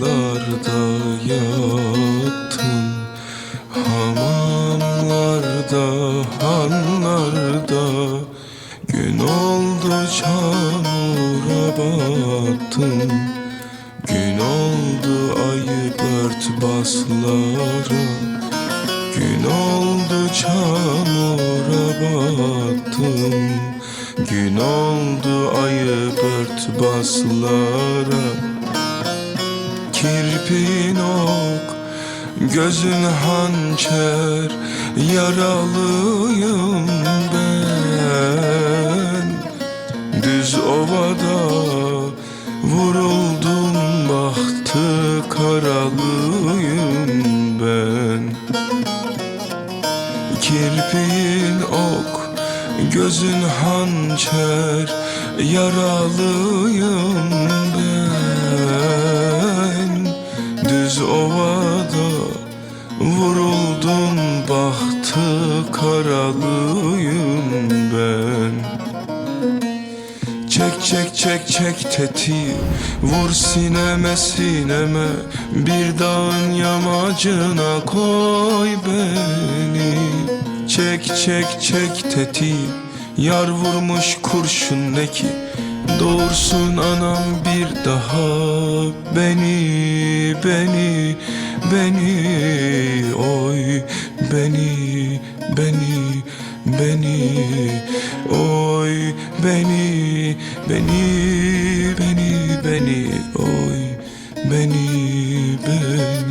Larda yattım Hamamlarda, hanlarda. Gün oldu çamura battım. Gün oldu ayı örtbaslara Gün oldu çamura battım. Gün oldu ayı örtbaslara Kirpin ok, gözün hançer Yaralıyım ben. Düz ovada vuruldum bahtı karalıyım ben. Kirpiğin ok, gözün hançer Yaralıyım ben Düz ovada vuruldum bahtı karalıyım ben. Çek çek çek çek tetiği Vur sineme sineme. Bir dağın yamacına koy beni. Çek çek çek tetiği Yar vurmuş kurşun ne ki Doğursun anam bir daha Beni, beni, beni Oy beni, beni, beni Oy beni, beni, beni, beni Oy beni, beni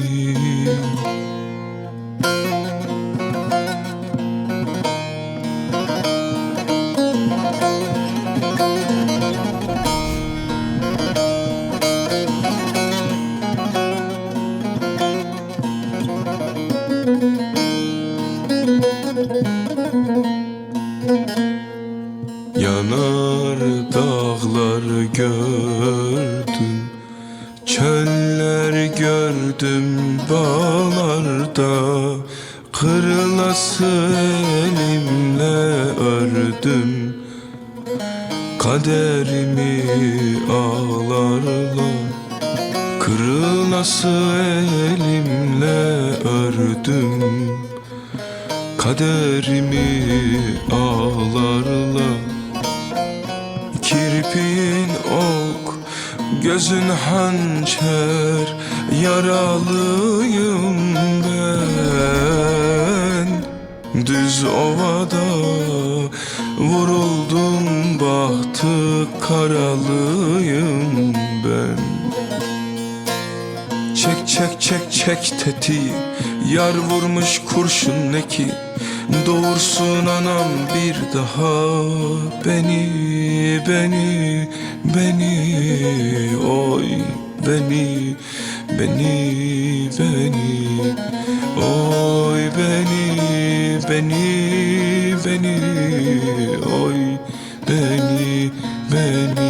Yanar dağlar gördüm Çöller gördüm bağlarda. Kırılası elimle ördüm Kaderimi ağlarla. Kırılası elimle ördüm Kaderimi ağlarla Kirpiğin ok, gözün hançer Yaralıyım ben. Düz ovada vuruldum bahtı karalıyım ben. Çek çek çek çek tetiği Yar vurmuş kurşun ne ki Doğursun anam bir daha Beni, beni, beni Oy beni, beni, beni Oy beni, beni, beni Oy beni, beni,